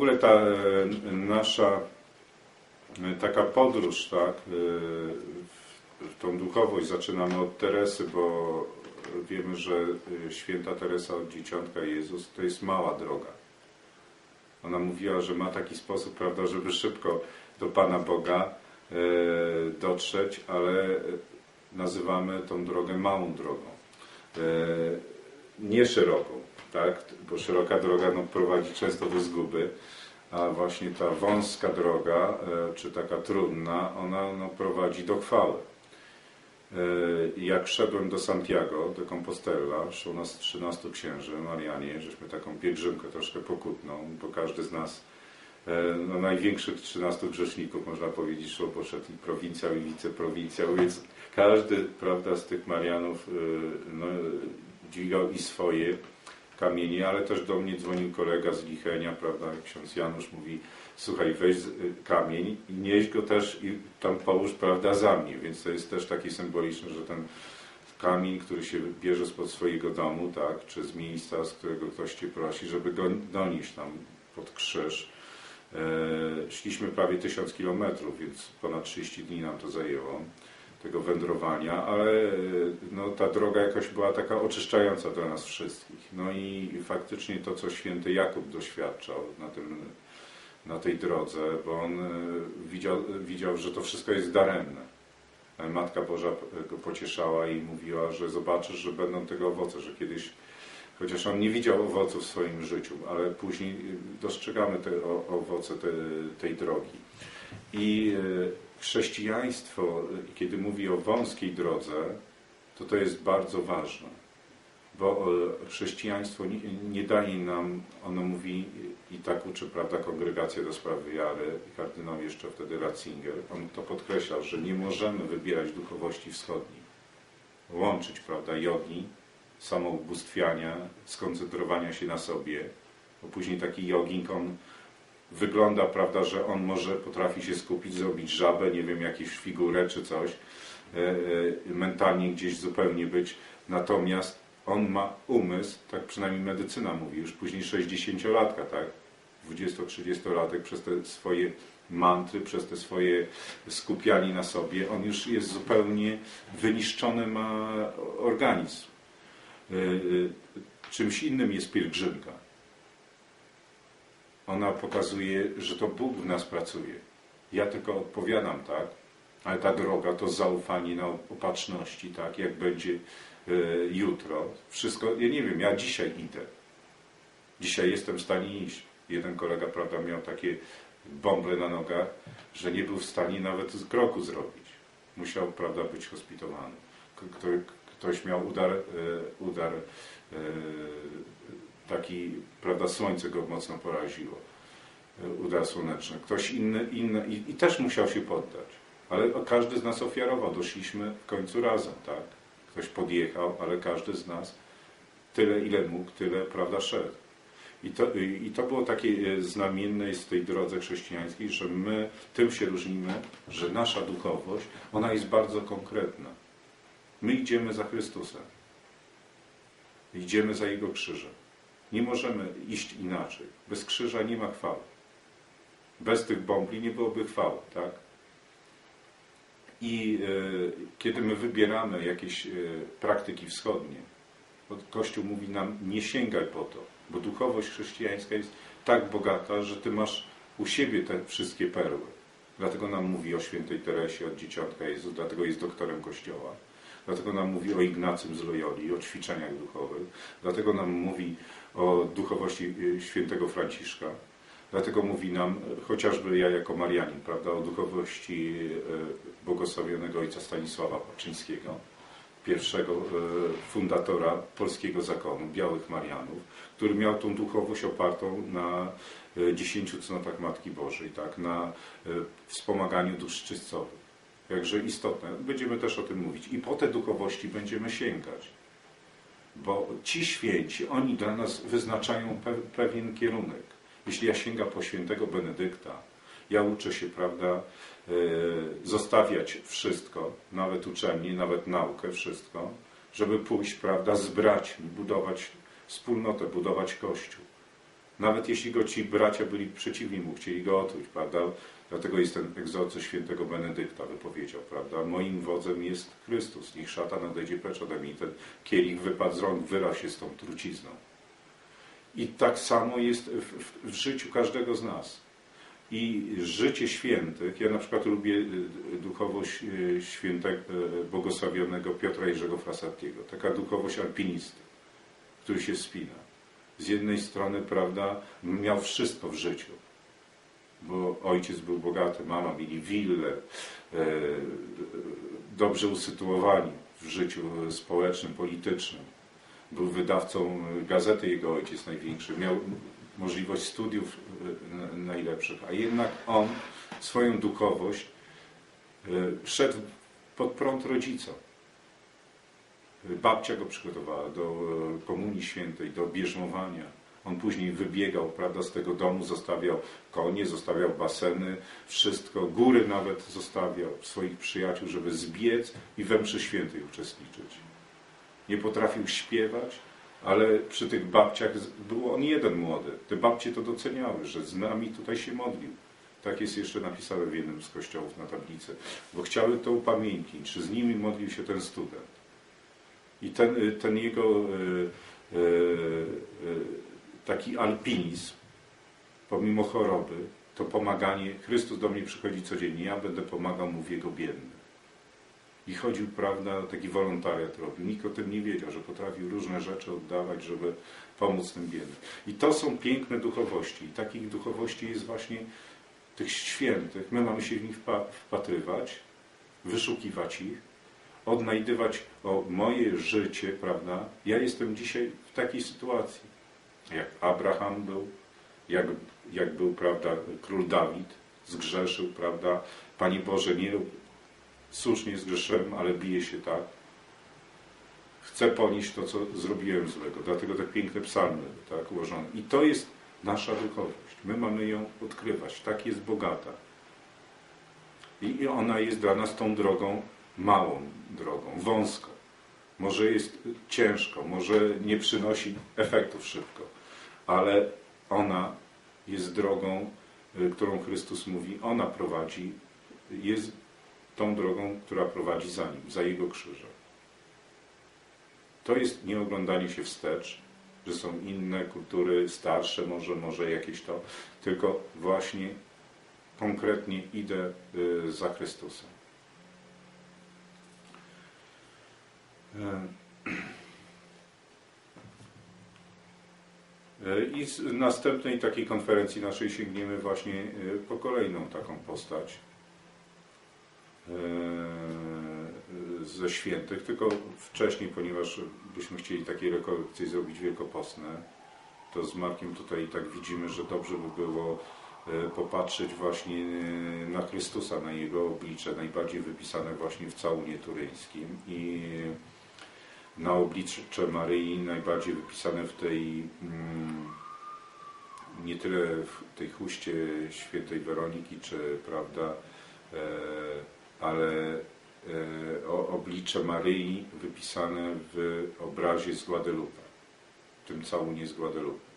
ogóle ta e, nasza e, taka podróż, tak, e, w tą duchowość zaczynamy od Teresy, bo wiemy, że święta Teresa od Dzieciątka Jezus to jest mała droga. Ona mówiła, że ma taki sposób, prawda, żeby szybko do Pana Boga dotrzeć, ale nazywamy tą drogę małą drogą. Nie szeroką, tak? bo szeroka droga no, prowadzi często do zguby, a właśnie ta wąska droga, e, czy taka trudna, ona no, prowadzi do chwały. E, jak szedłem do Santiago, do Compostela, szło nas 13 księży, Marianie, żeśmy taką pielgrzymkę troszkę pokutną, bo każdy z nas, e, no, największych 13 grzeszników, można powiedzieć, szło poszedł i prowincjał, i wiceprowincjał, więc każdy, prawda, z tych Marianów no, dźwigał i swoje kamienie, ale też do mnie dzwonił kolega z Lichenia, prawda, ksiądz Janusz mówi, słuchaj, weź y, kamień i nieś go też i tam połóż, prawda, za mnie, więc to jest też taki symboliczny, że ten kamień, który się bierze spod swojego domu, tak, czy z miejsca, z którego ktoś Cię prosi, żeby go donieść tam pod krzyż. E, szliśmy prawie tysiąc kilometrów, więc ponad 30 dni nam to zajęło tego wędrowania, ale no, ta droga jakoś była taka oczyszczająca dla nas wszystkich. No i faktycznie to, co święty Jakub doświadczał na, tym, na tej drodze, bo on e, widział, widział, że to wszystko jest daremne. Matka Boża go pocieszała i mówiła, że zobaczysz, że będą tego owoce, że kiedyś, chociaż on nie widział owoców w swoim życiu, ale później dostrzegamy te owoce te, tej drogi. I chrześcijaństwo, kiedy mówi o wąskiej drodze, to to jest bardzo ważne, bo e, chrześcijaństwo nie, nie daje nam, ono mówi i tak uczy, prawda, kongregacja do spraw wiary, kardynał jeszcze wtedy Ratzinger, on to podkreślał, że nie możemy wybierać duchowości wschodniej, łączyć, prawda, jogi, samoubóstwiania, skoncentrowania się na sobie, bo później taki joging, on wygląda, prawda, że on może potrafi się skupić, zrobić żabę, nie wiem, jakieś figurę czy coś, e, e, mentalnie gdzieś zupełnie być. Natomiast on ma umysł, tak przynajmniej medycyna mówi, już później 60-latka, tak? 20-30-latek przez te swoje mantry, przez te swoje skupianie na sobie, on już jest zupełnie wyniszczony ma organizm. E, czymś innym jest pielgrzymka ona pokazuje, że to Bóg w nas pracuje. Ja tylko odpowiadam, tak? Ale ta droga to zaufanie na opatrzności, tak? Jak będzie e, jutro. Wszystko, ja nie wiem, ja dzisiaj idę. Dzisiaj jestem w stanie iść. Jeden kolega, prawda, miał takie bąble na nogach, że nie był w stanie nawet kroku zrobić. Musiał, prawda, być hospitowany. Ktoś miał udar, e, udar e, taki, prawda, słońce go mocno poraziło, e, udar słoneczny. Ktoś inny, inny i, i też musiał się poddać. Ale każdy z nas ofiarował, doszliśmy w końcu razem, tak? Ktoś podjechał, ale każdy z nas tyle, ile mógł, tyle, prawda, szedł. I to, I to było takie e, znamienne z tej drodze chrześcijańskiej, że my tym się różnimy, że nasza duchowość, ona jest bardzo konkretna. My idziemy za Chrystusem. Idziemy za Jego krzyżem. Nie możemy iść inaczej. Bez krzyża nie ma chwały. Bez tych bąbli nie byłoby chwały, tak? I e, kiedy my wybieramy jakieś e, praktyki wschodnie, Kościół mówi nam, nie sięgaj po to, bo duchowość chrześcijańska jest tak bogata, że ty masz u siebie te wszystkie perły. Dlatego nam mówi o świętej Teresie, od Dzieciątka Jezus, dlatego jest doktorem Kościoła. Dlatego nam mówi o Ignacym z Loyoli, o ćwiczeniach duchowych. Dlatego nam mówi o duchowości y, świętego Franciszka. Dlatego mówi nam, chociażby ja jako Marianin, prawda, o duchowości y, błogosławionego ojca Stanisława Paczyńskiego, pierwszego y, fundatora polskiego zakonu, Białych Marianów, który miał tą duchowość opartą na dziesięciu cnotach Matki Bożej, tak, na wspomaganiu dusz czystowych. Jakże istotne. Będziemy też o tym mówić. I po te duchowości będziemy sięgać bo ci święci, oni dla nas wyznaczają pe pewien kierunek. Jeśli ja sięgam po świętego Benedykta, ja uczę się, prawda, yy, zostawiać wszystko, nawet uczelnię, nawet naukę, wszystko, żeby pójść, prawda, z braćmi, budować wspólnotę, budować Kościół. Nawet jeśli go ci bracia byli przeciwni mu, chcieli go otruć, prawda? Dlatego jest ten egzorcy świętego Benedykta wypowiedział, prawda? Moim wodzem jest Chrystus, niech szatan odejdzie precz ode mnie. Ten kielich wypadł z rąk, wylał się z tą trucizną. I tak samo jest w, w, życiu każdego z nas. I życie świętych, ja na przykład lubię y, duchowość y, świętego, y, błogosławionego Piotra Jerzego Frasatiego. Taka duchowość alpinisty, który się spina. Z jednej strony, prawda, miał wszystko w życiu, ojciec był bogaty, mama mieli willę, dobrze usytuowani w życiu społecznym, politycznym. Był wydawcą gazety jego ojciec największy. Miał możliwość studiów e, najlepszych, a jednak on swoją duchowość e, szedł pod prąd rodzicom. Babcia go przygotowała do e, komunii świętej, do bierzmowania. On później wybiegał, prawda, z tego domu, zostawiał konie, zostawiał baseny, wszystko, góry nawet zostawiał swoich przyjaciół, żeby zbiec i we mszy świętej uczestniczyć. Nie potrafił śpiewać, ale przy tych babciach był on jeden młody. Te babcie to doceniały, że z nami tutaj się modlił. Tak jest jeszcze napisane w jednym z kościołów na tablicy. Bo chciały to upamiętnić, że z nimi modlił się ten student. I ten, ten jego e, e, taki alpinizm, pomimo choroby, to pomaganie, Chrystus do mnie przychodzi codziennie, ja będę pomagał mu w jego biednym. I chodził, prawda, taki wolontariat robił. Nikt o tym nie wiedział, że potrafił różne rzeczy oddawać, żeby pomóc tym biednym. I to są piękne duchowości. I takich duchowości jest właśnie tych świętych. My mamy się w nich wpatrywać, wyszukiwać ich, odnajdywać o moje życie, prawda. Ja jestem dzisiaj w takiej sytuacji, jak Abraham był, jak, jak był, prawda, król Dawid, zgrzeszył, prawda. Panie Boże, nie słusznie zgrzeszyłem, ale bije się tak. Chcę ponieść to, co zrobiłem złego. Dlatego te piękne psalmy tak ułożone. I to jest nasza duchowość. My mamy ją odkrywać. Tak jest bogata. I ona jest dla nas tą drogą, małą drogą, wąską. Może jest ciężko, może nie przynosi efektów szybko, ale ona jest drogą, y, którą Chrystus mówi, ona prowadzi, jest tą drogą, która prowadzi za nim, za jego krzyżem. To jest nie oglądanie się wstecz, że są inne kultury, starsze może, może jakieś to, tylko właśnie konkretnie idę y, za Chrystusem. I z następnej takiej konferencji naszej sięgniemy właśnie y, po kolejną taką postać. E, ze świętych, tylko wcześniej, ponieważ byśmy chcieli takie rekolekcje zrobić wielkopostne, to z Markiem tutaj tak widzimy, że dobrze by było e, popatrzeć właśnie na Chrystusa, na Jego oblicze, najbardziej wypisane właśnie w całunie turyńskim i na oblicze Maryi, najbardziej wypisane w tej mm, nie tyle w tej chuście świętej Weroniki, czy prawda, e, ale e, oblicze Maryi wypisane w obrazie z Guadalupe, tym całunie z Guadalupe.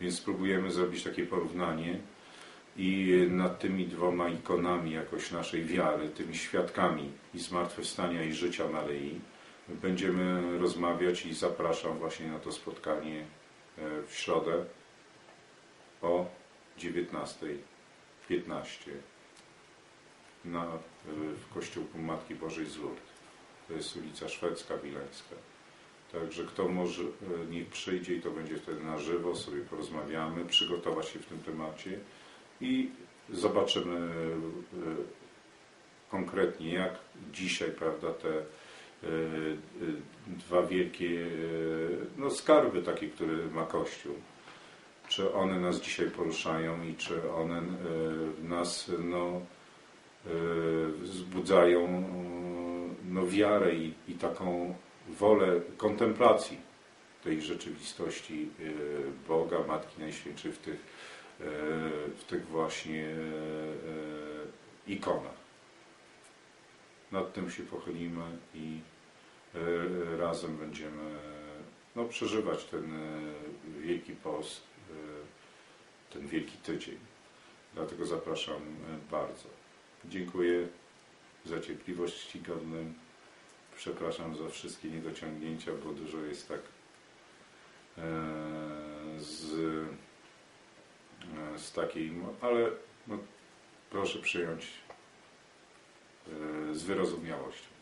Więc spróbujemy zrobić takie porównanie i nad tymi dwoma ikonami jakoś naszej wiary, tymi świadkami i zmartwychwstania i życia Maryi, będziemy rozmawiać i zapraszam właśnie na to spotkanie e, w środę o 19.15 na, w kościółku Matki Bożej z Lourdes. To jest ulica Szwedzka, Wileńska. Także kto może, e, niech przyjdzie i to będzie wtedy na żywo, sobie porozmawiamy, przygotować się w tym temacie i zobaczymy e, konkretnie, jak dzisiaj, prawda, te e, dwa wielkie no, skarby takie, które ma Kościół, czy one nas dzisiaj poruszają i czy one nas no, E, wzbudzają e, no, wiarę i, i taką wolę kontemplacji tej rzeczywistości e, Boga, Matki Najświętszej w tych, w tych właśnie ikonach. Nad tym się pochylimy i razem będziemy no, przeżywać ten Wielki Post ten Wielki Tydzień. Dlatego zapraszam e, bardzo. Dziękuję za cierpliwość czcigodnym. Przepraszam za wszystkie niedociągnięcia, bo dużo jest tak e, z, e, z takiej, no, ale no, proszę przyjąć e, z wyrozumiałością.